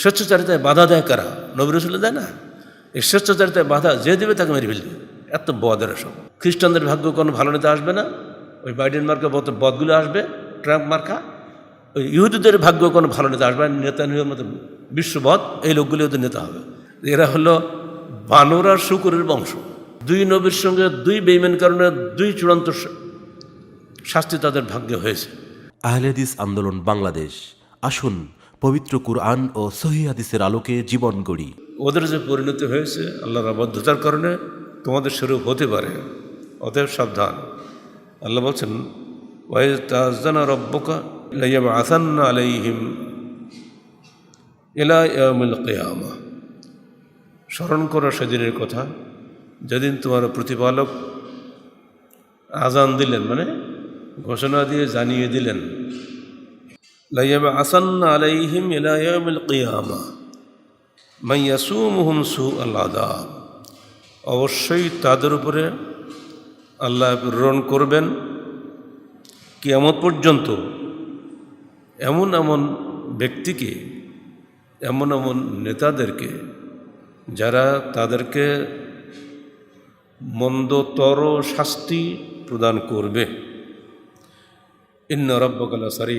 স্বেচ্ছাচারিতায় বাধা দেয় কারা? নবী রসুল দেয় না? এই স্বেচ্ছাচারিতায় বাধা যে দেবে তাকে মেরে ফেলবে। এত বদের সব। খ্রিস্টানদের ভাগ্য কোনো ভালো নেতা আসবে না। ওই বাইডেন মার্কা বদ বদগুলো আসবে, ট্রাম্প মার্কা। ওই ইহুদিদের ভাগ্য কোনো ভালো নেতা আসবে নেতা নিয়ে মতো বিশ্ববধ এই লোকগুলি ওদের নেতা হবে। এরা হলো বানর আর শুকুরের বংশ। দুই নবীর সঙ্গে দুই বেইমেন কারণে দুই চূড়ান্ত শাস্তি তাদের ভাগ্যে হয়েছে। আহলেদিস আন্দোলন বাংলাদেশ। আসুন পবিত্র কুরআন ও সহি আলোকে জীবন গড়ি। ওদের যে পরিণতি হয়েছে, আল্লাহর আবদ্ধতার কারণে তোমাদের স্বরূপ হতে পারে। অতএব সাবধান। আল্লাহ বলছেন আলাইহিম স্মরণ করো সেদিনের কথা, যেদিন তোমার প্রতিপালক আজান দিলেন মানে ঘোষণা দিয়ে জানিয়ে দিলেন। লাইয়াব আসান্না আলাইহিম ইলা ইয়াউমিল কিয়ামা মাইয়াসুমহুম সু আল্লাহ অবশ্যই তাদের উপরে আল্লাহ প্রেরণ করবেন। কিয়ামত পর্যন্ত এমন এমন ব্যক্তিকে, এমন এমন নেতাদেরকে, যারা তাদেরকে মন্দতর শাস্তি প্রদান করবে। ইন্ন রব্বকালা সারি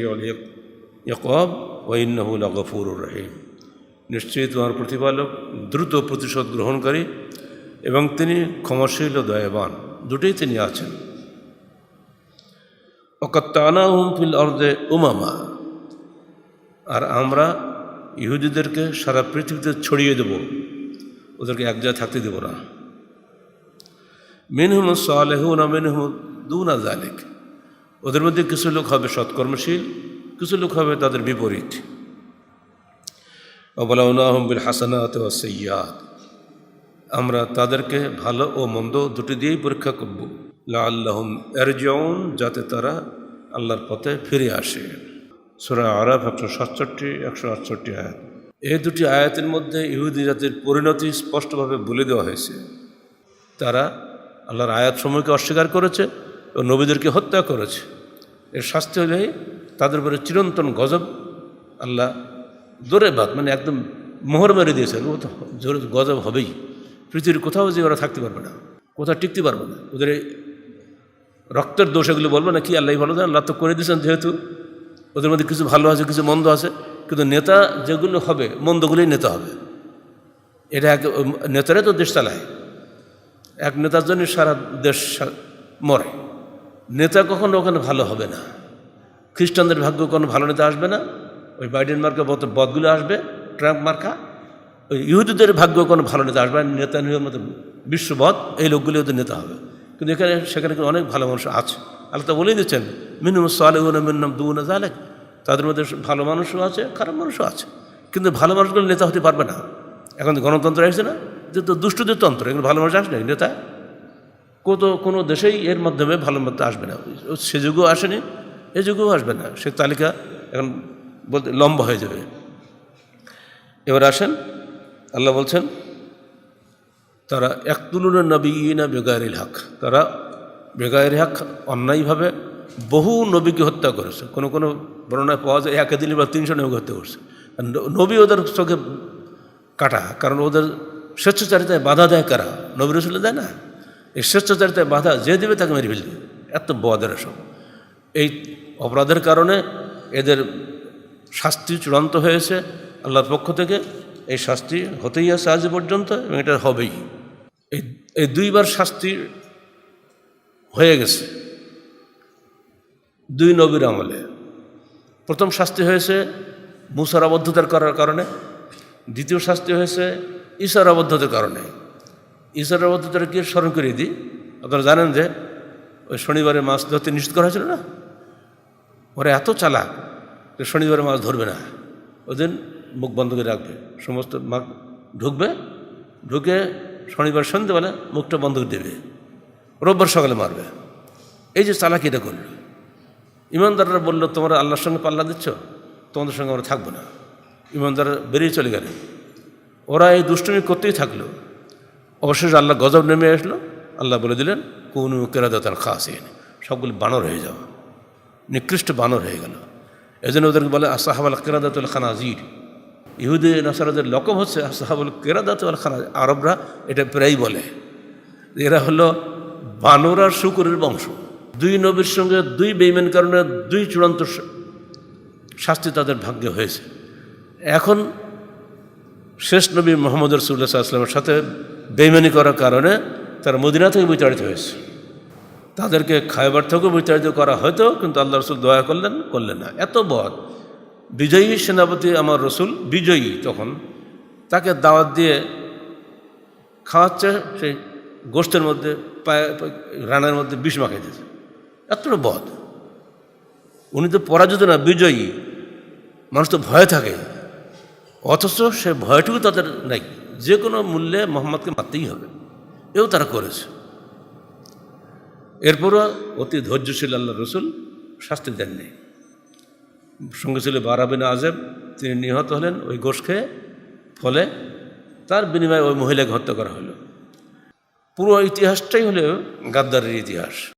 ইকব ও ইন্নহুল গফুর রহিম। নিশ্চয়ই তোমার প্রতিপালক দ্রুত প্রতিশোধ গ্রহণকারী এবং তিনি ক্ষমাশীল ও দয়াবান। দুটোই তিনি আছেন। অকত্তানা ফিল অর্দে উমামা। আর আমরা ইহুদিদেরকে সারা পৃথিবীতে ছড়িয়ে দেব। ওদেরকে এক জায়গায় থাকতে দেব না। মিনহুম সালেহুন মিনহুম দুনা জালিক ওদের মধ্যে কিছু লোক হবে সৎকর্মশীল কিছু লোক হবে তাদের বিপরীত। অবলাউনাহম বিল হাসানাত ও সৈয়াদ আমরা তাদেরকে ভালো ও মন্দ দুটি দিয়েই পরীক্ষা করব। লা আল্লাহম এরজন যাতে তারা আল্লাহর পথে ফিরে আসে। সুরা আরব একশো সাতষট্টি, একশো আটষট্টি আয়াত। এই দুটি আয়াতের মধ্যে ইহুদি জাতির পরিণতি স্পষ্টভাবে বলে দেওয়া হয়েছে। তারা আল্লাহর আয়াত সময়কে অস্বীকার করেছে ও নবীদেরকে হত্যা করেছে। এর শাস্তি হলে তাদের উপরে চিরন্তন গজব। আল্লাহ দূরে বাদ মানে একদম মোহর মেরে দিয়েছেন ও তো জোরে গজব হবেই। পৃথিবীর কোথাও যে ওরা থাকতে পারবে না, কোথাও টিকতে পারবে না। ওদের রক্তের দোষ এগুলো বলবে না, কি আল্লাহ ভালো আল্লাহ তো করে দিয়েছেন যেহেতু। ওদের মধ্যে কিছু ভালো আছে, কিছু মন্দ আছে। কিন্তু নেতা যেগুলো হবে, মন্দগুলোই নেতা হবে। এটা এক, নেতারা তো দেশ চালায়। এক নেতার জন্য সারা দেশ মরে। নেতা কখনো ওখানে ভালো হবে না। খ্রিস্টানদের ভাগ্য কোনো ভালো নেতা আসবে না। ওই বাইডেন মার্কা বত বদগুলো আসবে, ট্রাম্প মার্কা। ওই ইহুদিদের ভাগ্য কোনো ভালো নেতা আসবে নেতা নিয়ে মতো বিশ্ববধ এই লোকগুলি ওদের নেতা হবে। কিন্তু এখানে সেখানে কিন্তু অনেক ভালো মানুষ আছে। আল্লাহ তো বলেই দিচ্ছেন মিনুম সালেহুন মিন্নাম দুনা জালেক তাদের মধ্যে ভালো মানুষও আছে, খারাপ মানুষও আছে। কিন্তু ভালো মানুষগুলো নেতা হতে পারবে না। এখন গণতন্ত্র আসছে না। যে তো দুষ্টদের তন্ত্র। এগুলো ভালো মানুষ আসে না নেতা। কত কোনো দেশেই এর মাধ্যমে ভালো মতো আসবে না। সে যুগও আসেনি। এ যুগেও আসবে না। সে তালিকা এখন বলতে লম্বা হয়ে যাবে। এবার আসেন, আল্লাহ বলছেন, তারা একতুলুন নবীনা বেগায়ের হক। তারা বেগায়ের হক অন্যায়ভাবে বহু নবীকে হত্যা করেছে। কোনো কোনো বর্ণায় পাওয়া যায় একে দিনই বা তিনশো নবীকে হত্যা করছে। নবী ওদের চোখে কাটা, কারণ ওদের স্বেচ্ছাচারিতায় বাধা দেয় কারা? নবী রসুল দেয় না। এই স্বেচ্ছাচারিতায় বাধা যে দেবে তাকে মেরে ফেলবে। এত বদের সব। এই অপরাধের কারণে এদের শাস্তি চূড়ান্ত হয়েছে আল্লাহর পক্ষ থেকে। এই শাস্তি হতেই আছে আজ পর্যন্ত এবং এটা হবেই। এই এই দুইবার শাস্তি হয়ে গেছে দুই নবীর আমলে। প্রথম শাস্তি হয়েছে মুসার আবদ্ধতার করার কারণে। দ্বিতীয় শাস্তি হয়েছে ঈশার আবদ্ধতার কারণে। ঈশার আবদ্ধতার কি স্মরণ করিয়ে দিই? আপনারা জানেন যে ওই শনিবারে মাছ ধরতে নিষেধ করা হয়েছিল না? ওরা এত চালাক যে শনিবারে মাছ ধরবে না। ওদিন মুখ বন্ধ করে রাখবে। সমস্ত মাছ ঢুকবে, ঢুকে শনিবার সন্ধ্যেবেলা মুখটা বন্ধ করে দেবে। রোববার সকালে মারবে। এই যে চালাকি এটা করল। ইমানদাররা বলল, তোমরা আল্লাহর সঙ্গে পাল্লা দিচ্ছ? তোমাদের সঙ্গে আমরা থাকব না। ইমানদাররা বেরিয়ে চলে গেলে ওরা এই দুষ্টুমি করতেই থাকল। অবশেষে আল্লাহ গজব নেমে আসলো। আল্লাহ বলে দিলেন, কোন কেরাদাতার খাসিন। সবগুলি বানর হয়ে যাওয়া নিকৃষ্ট বানর হয়ে গেল। এই জন্য ওদেরকে বলে আসাহাবাল কেরাদাতুল খানাজির। ইহুদি, নাসারাদের লকম হচ্ছে সাহাবুল কেরাদাত আল খানা আরবরা এটা প্রায়ই বলে। এরা হলো বানর আর শুকুরের বংশ। দুই নবীর সঙ্গে দুই বেইমেন কারণে দুই চূড়ান্ত শাস্তি তাদের ভাগ্যে হয়েছে। এখন শেষ নবী মোহাম্মদ রসুল্লাহ আসলামের সাথে বেইমানি করার কারণে তারা মদিনা থেকে বিতাড়িত হয়েছে। তাদেরকে খাইবার থেকেও বিতাড়িত করা হয়তো, কিন্তু আল্লাহ রসুল দয়া করলেন করলেন না। এত বধ বিজয়ী সেনাপতি আমার রসুল, বিজয়ী তখন তাকে দাওয়াত দিয়ে খাওয়াচ্ছে, সেই গোষ্ঠের মধ্যে পায়ে, রানের মধ্যে বিষ মাখাই দিয়েছে। এতটা বধ উনি তো পরাজিত না, বিজয়ী। মানুষ তো ভয়ে থাকে। অথচ সে ভয়টুকু তাদের নাই। যে কোনো মূল্যে মোহাম্মদকে মারতেই হবে। এও তারা করেছে। এরপরও অতি ধৈর্যশীল আল্লাহ রসুল শাস্তি দেননি। সঙ্গে ছিল বারাবিন আজেব, তিনি নিহত হলেন ওই গোশ খেয়ে। ফলে তার বিনিময়ে ওই মহিলাকে হত্যা করা হলো। পুরো ইতিহাসটাই হলো গাদ্দারের ইতিহাস।